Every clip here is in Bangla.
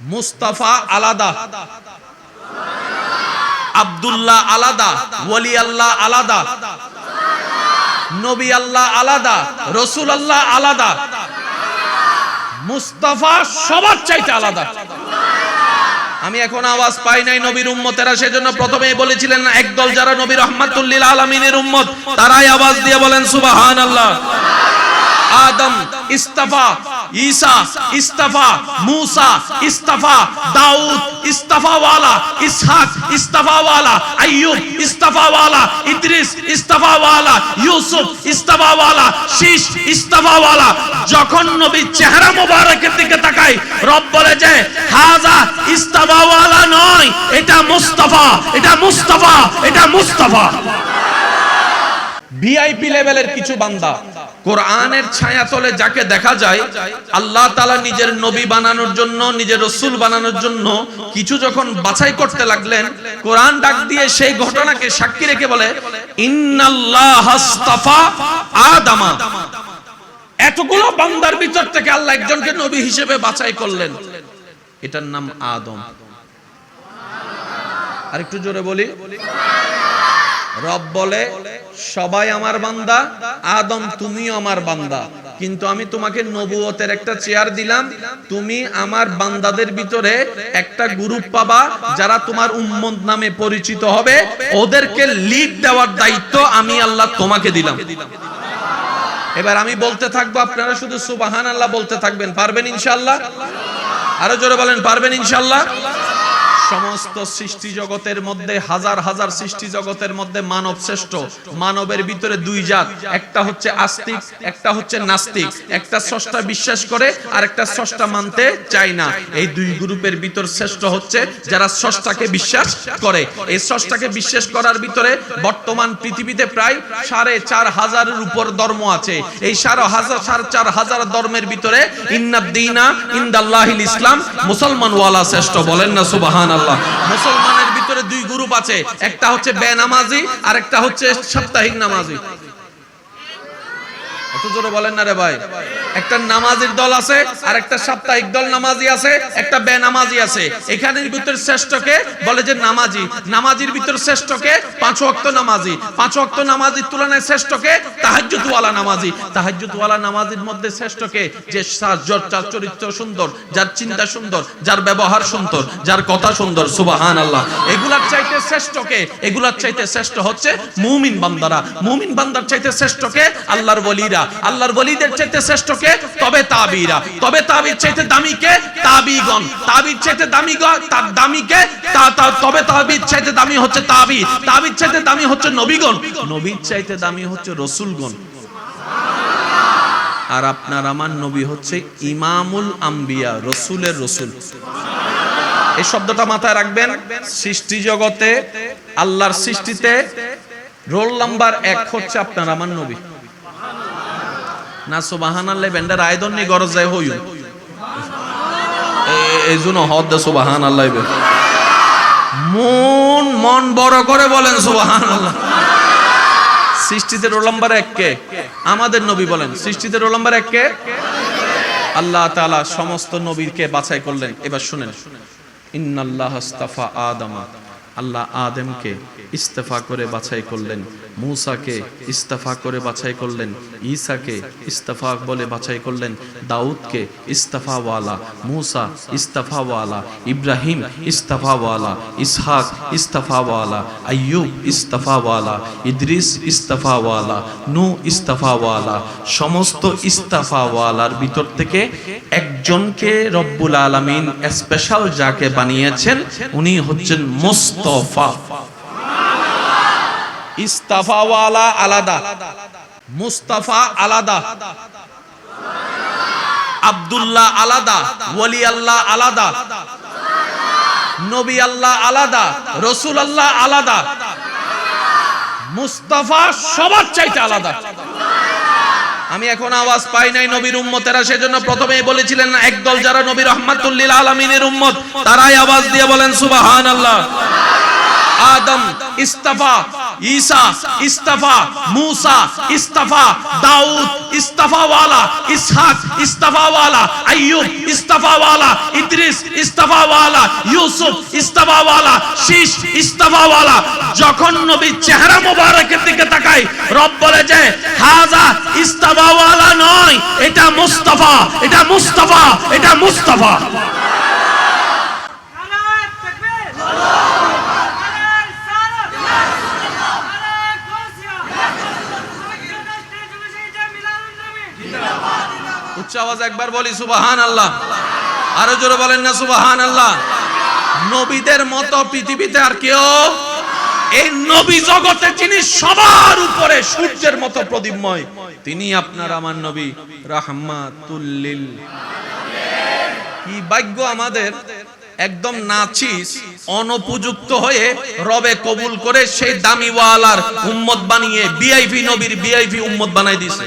মুস্তাফা আলাদা। আব্দুল্লাহ আলাদা ওয়ালি আল্লাহ আলাদা। নবী আল্লাহ আলাদা রসুল আল্লাহ আলাদা। মুস্তাফা সবার চাইতে আলাদা। আমি এখন আওয়াজ পাই নাই নবীর উম্মতেরা, সেজন্য প্রথমেই বলেছিলেন, একদল যারা নবী রহমাতুল্লিল আলমিনের উম্মত, তারাই আওয়াজ দিয়ে বলেন সুবাহান আল্লাহ আদম ইস্তফা, ঈসা ইস্তফা, মুসা ইস্তফা, দাউদ ইস্তফা ওয়ালা ইসহাক ইস্তফা ওয়ালা আইয়ুব ইস্তফা ওয়ালা ইদ্রিস ইস্তফা ওয়ালা ইউসুফ ইস্তফা ওয়ালা শীষ ইস্তফা ওয়ালা যখন নবী চেহারা মোবারকের দিকে তাকায় রব বলে যে, হাজা ইস্তফা ওয়ালা নয়, এটা মুস্তাফা এটা মুস্তাফা এটা মুস্তাফা। ভিআইপি লেভেলের কিছু বান্দা। কোরআনের ছায়া তলে যাকে দেখা যায়, আল্লাহ তালা নিজের নবী বানানোর জন্য, নিজের রসুল বানানোর জন্য কিছু যখন বাছাই করতে লাগলেন, কোরআন ডাক দিয়ে সেই ঘটনাকে সাক্ষী রেখে বলে আদামা। এতগুলো বান্দার ভিতর থেকে আল্লাহ একজনকে নবী হিসেবে বাছাই করলেন। এটার নাম আদম। আরেকটু জোরে বলি। রব বলে, সবাই আমার বান্দা, আদম তুমিও আমার বান্দা। কিন্তু আমি তোমাকে নবুয়তের একটা চেয়ার দিলাম, তুমি আমার বান্দাদের ভিতরে একটা গ্রুপ পাবা, যারা তোমার উম্মত নামে পরিচিত হবে। ওদেরকে লিড দেওয়ার দায়িত্ব আমি আল্লাহ তোমাকে দিলাম। এবার আমি বলতে থাকব, আপনারা শুধু সুবাহান আল্লাহ বলতে থাকবেন, পারবেন ইনশাল্লাহ আরও জোরে বলেন, পারবেন ইনশাল্লাহ সমস্ত সৃষ্টি জগতের মধ্যে, হাজার হাজার সৃষ্টি জগতের মধ্যে মানব শ্রেষ্ঠ। মানবের ভিতরে দুই জাত, একটা হচ্ছে আস্তিক, একটা হচ্ছে নাস্তিক। একটা স্রষ্টা বিশ্বাস করে আর একটা স্রষ্টা মানতে চায় না। এই দুই গ্রুপের ভিতর শ্রেষ্ঠ হচ্ছে যারা স্রষ্টাকে বিশ্বাস করে। এই স্রষ্টাকে বিশ্বাস করার ভিতরে বর্তমান পৃথিবীতে প্রায় সাড়ে চার হাজারের উপর ধর্ম আছে। এই সাড়ে হাজার, সাড়ে চার হাজার ধর্মের ভিতরে ইন্নাদ্দিনা ইন্দাল্লাহিল ইসলাম মুসলমান ওয়ালা শ্রেষ্ঠ। বলেন না সুবাহান মুসলমানের ভিতরে দুই গ্রুপ আছে। একটা হচ্ছে বেনামাজি আর একটা হচ্ছে সাপ্তাহিক নামাজি। দল আছে আর একটা সাপ্তাহিক দল নামাজি আছে, একটা আছে। শ্রেষ্ঠকে বলে যে নামাজি। নামাজির ভিতর শ্রেষ্ঠকে পাঁচ ওয়াক্ত নামাজি। পাঁচ ওয়াক্ত নামাজির তুলনায় শ্রেষ্ঠকে তাহাজ্জুদওয়ালা নামাজি। তাহাজ্জুদওয়ালা নামাজির মধ্যে শ্রেষ্ঠকে যে সা- যার চরিত্র সুন্দর, যার চিন্তা সুন্দর, যার ব্যবহার সুন্দর, যার কথা সুন্দর সুবাহান আল্লাহ এগুলার চাইতে শ্রেষ্ঠকে এগুলার চাইতে শ্রেষ্ঠ হচ্ছে মুমিন বান্দারা। মুমিন বান্দার চাইতে শ্রেষ্ঠকে আল্লাহর বলিরা আল্লাহর বলিদের চাইতে শ্রেষ্ঠকে তবে তাবিরা। তবে তাবির চাইতে দামিকে তাবিগণ। তাবির চাইতে দামিগণ তার দামিকে তা- তা- তবে তাবির চাইতে দামি হচ্ছে তাবি তাবির চাইতে দামি হচ্ছে নবীগণ। নবীর চাইতে দামি হচ্ছে রসুলগণ। আর আপনার আমার নবী হচ্ছে ইমামুল আম্বিয়া, রসুলের রসুল। এই শব্দটা মাথায় রাখবেন, সৃষ্টি জগতে, আল্লাহর সৃষ্টিতে রোল নাম্বার এক হচ্ছে আপনার আমার নবী। না সুবাহান আল্লাহ বেন্ডার আয়দন নি গরজ যায় হইউ এই জন্য হদ সুবাহান আল্লাহ মন মন বড় করে বলেন সুবাহান আল্লাহ সৃষ্টিতে রোল নাম্বার এক কে? আমাদের নবী বলেন। সৃষ্টিতে রোল নাম্বার এক কে? আল্লাহ তাআলা সমস্ত নবীকে বাছাই করলেন। এবার শুনেন। ইন্নাল্লাহ আস্তাফা আদামা। আল্লাহ আদমকে ইস্তফা করে বাছাই করলেন, মূসাকে ইস্তফা করে বাছাই করলেন, ঈসাকে ইস্তফা বলে বাছাই করলেন, দাউদকে ইস্তফাওয়ালা, মূসা ইস্তফাওয়ালা, ইব্রাহিম ইস্তফাওয়ালা, ইসহাক ইস্তফাওয়ালা, আইয়ুব ইস্তফাওয়ালা, ইদ্রিস ইস্তফাওয়ালা, নু ইস্তফাওয়ালা, সমস্ত ইস্তফাওয়ালার ভিতর থেকে একজনকে রব্বুল আলামিন স্পেশাল যাকে বানিয়েছেন, উনি হচ্ছেন মুস্তফা ইস্তাফাওয়ালা আলাদা, মুস্তাফা আলাদা, আব্দুল্লাহ আলাদা ওয়ালি আল্লাহ আলাদা নবী আল্লাহ আলাদা রসুল আল্লাহ আলাদা, মুস্তাফা সবার চাইতে আলাদা। আমি এখন আওয়াজ পাই নাই নবীর উম্মতেরা, সেজন্য প্রথমেই বলেছিলেন, একদল যারা নবী রহমাতুল্লিল আলমিনের উম্মত, তারাই আওয়াজ দিয়ে বলেন সুবাহান আল্লাহ আদম ইস্তফা, ঈসা ইস্তাফা, মূসা ইস্তাফা, দাউদ ইস্তাফা ওয়ালা ইসহাক ইস্তাফা ওয়ালা আইয়ুব ইস্তাফা ওয়ালা ইদ্রিস ইস্তাফা ওয়ালা ইউসুফ ইস্তাফা ওয়ালা শীষ ইস্তাফা ওয়ালা যখন নবী চেহারা মোবারকের দিকে তাকায়, রব বলে যে, হাজা ইস্তাফা ওয়ালা নয়, এটা মুস্তাফা এটা মুস্তাফা এটা মুস্তাফা। উচ্চ আওয়াজ একবার বলি সুবাহান আল্লাহ আরও জোরে বলেন না সুবাহান আল্লাহ নবীদের মতো পৃথিবীতে আর কেউ এই নবী জগতে যিনি সবার উপরে সূর্যের মতো প্রদীপময়, তিনি আপনার আমার নবী রাহমাতুল্লিল। কি ভাগ্য আমাদের, একদম নাচিস, অনুপযুক্ত হয়ে রবে কবুল করে সেই দামিওয়ালার উম্মত বানিয়ে বিআইপি নবীর বিআইপি উম্মত বানাই দিছে।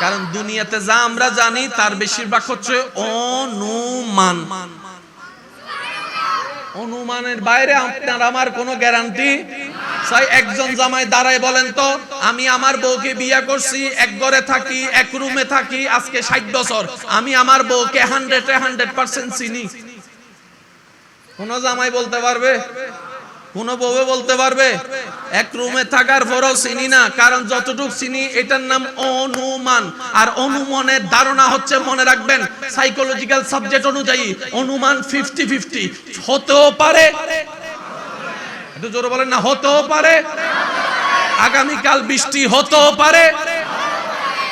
কারণ দুনিয়াতে যা আমরা জানি, তার বেশিরভাগ হচ্ছে অনুমান। অনুমানের বাইরে আপনার আমার কোনো গ্যারান্টি? তাই একজন জামাই দাঁড়ায় বলেন তো, আমি আমার বউকে বিয়ে করছি, এক ঘরে থাকি, এক রুমে থাকি, আজকে ষাট বছর। আমি আমার বউকে হান্ড্রেডে হান্ড্রেড পার্সেন্ট চিনি। কোন জামাই বলতে পারবে? কোন বউয়ে বলতে পারবে? এক রুমে থাকার পরও চিনি না, কারণ যতটুকু চিনি, এটার নাম অনুমান। আর অনুমানের ধারণা হচ্ছে, মনে রাখবেন সাইকোলজিক্যাল সাবজেক্ট অনুযায়ী অনুমান ফিফটি ফিফটি হতেও পারে। একটু জোরে বলেন না, হতেও পারে। আগামীকাল বৃষ্টি হতেও পারে।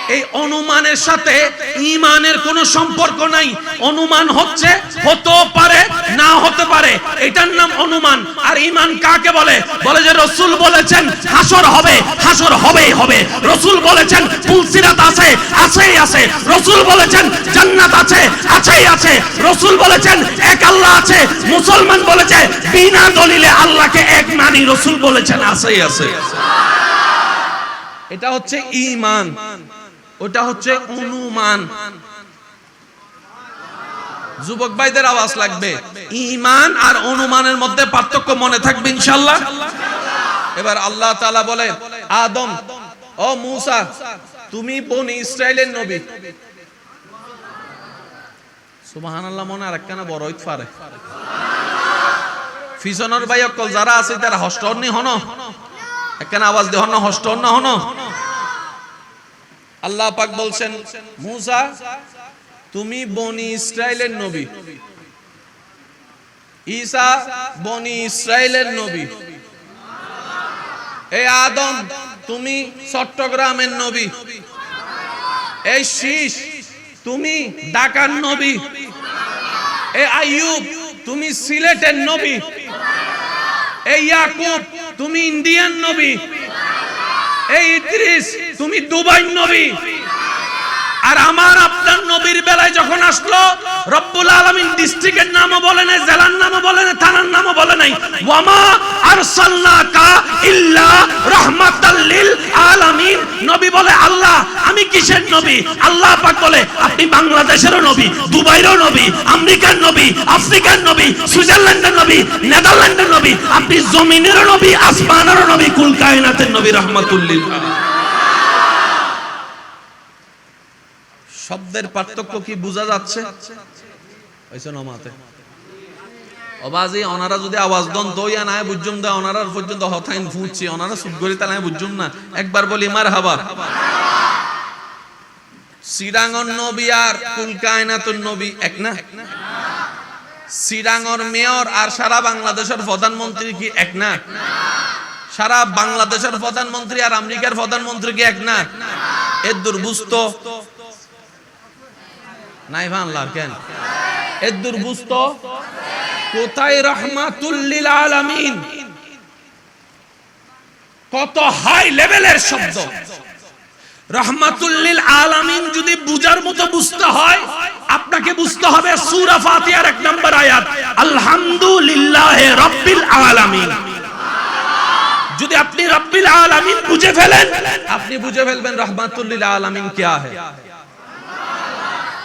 এই অনুমানের সাথে ইমানের কোনো সম্পর্ক নাই। অনুমান হচ্ছে, হতেও পারে, না হতে পারে। এটার নাম অনুমান। আর ইমান কাকে বলে? বলে যে রসুল বলেছেন, হাসর হবে, হাসর হবেই হবে। রসুল বলেছেন ফুলসিরাত আছে, আছেই আছে। রসুল বলেছেন, জান্নাত আছে, আছেই আছে। রসুল বলেছেন, এক আল্লাহ আছে। মুসলমান বলেছে, বিনা দলিলে আল্লাহকে এক মানি রসুল বলেছেন, আছেই আছে। এটা হচ্ছে ইমান ওটা হচ্ছে অনুমান। যুবক ভাইদের আওয়াজ লাগবে। ইমান আর অনুমানের মধ্যে পার্থক্য মনে থাকবে ইনশাল্লাহ এবার আল্লাহ তাআলা বলে, আদম, ও মূসা, তুমি বনি ইসরাইলের নবী। সুবহানাল্লাহ মনে আর একখানা বড় পারে। ফিসনের ভাই অকল যারা আছে তারা হস্টর্নি হন? একখানা আওয়াজ দেহ না হস্টর্ন হন? আল্লাহ পাক বলছেন, মুসা, তুমি বনি ইসরায়েলের নবী। ঈসা বনি ইসরায়েলের নবী। এই আদম, তুমি চট্টগ্রামের নবী। এই শীষ, তুমি ঢাকার নবী। এই আইয়ুব, তুমি সিলেটের নবী। এই ইয়াকুব, তুমি ইন্ডিয়ান নবী। এই ইদ্রিস তুমি দুবাই নবী। আর আমার আপনার নবীর বেলায় যখন আসলো, রব্বুল আলামিন ডিস্ট্রিক্টের নামও বলে নাই, জেলার নামও বলে নাই, থানার নামও বলে নাই। ওয়ামা ইল্লা আলামিন। নবী বলে, আল্লাহ, আমি কিসের নবী? আল্লাহ পাক বলে, আপনি বাংলাদেশেরও নবী, দুবাইরও নবী, আমেরিকার নবী, আফ্রিকার নবী, সুইজারল্যান্ডের নবী, নেদারল্যান্ডের নবী, আপনি জমিনেরও নবী, আসমানেরও নবী, কুল কায়নাতের নবী আলামিন। শব্দের পার্থক্য কি বোঝা যাচ্ছে? যদি নাই বুঝুম পর্যন্ত নবী আর নবী, এক না? মেয়র আর সারা বাংলাদেশের প্রধানমন্ত্রী কি এক না? সারা বাংলাদেশের প্রধানমন্ত্রী আর আমেরিকার প্রধানমন্ত্রী কি এক না? এর দুর্বুস্ত নাই ভানলার কেন? এদ্দুর বুঝত কোথায় রহমাতুল্লিল আলামিন? কত হাই লেভেলের শব্দ। রহমাতুল্লিল আলামিন যদি বুঝার মতো বুঝতে হয়, আপনাকে বুঝতে হবে সূরা ফাতিহার এক নম্বর আয়াত, আলহামদুলিল্লাহ রব্বিল আলামিন। যদি আপনি রব্বিল আলামিন বুঝে ফেলেন, আপনি বুঝে ফেলবেন রহমাতুল্লিল আলামিন কিয়া হ্যায়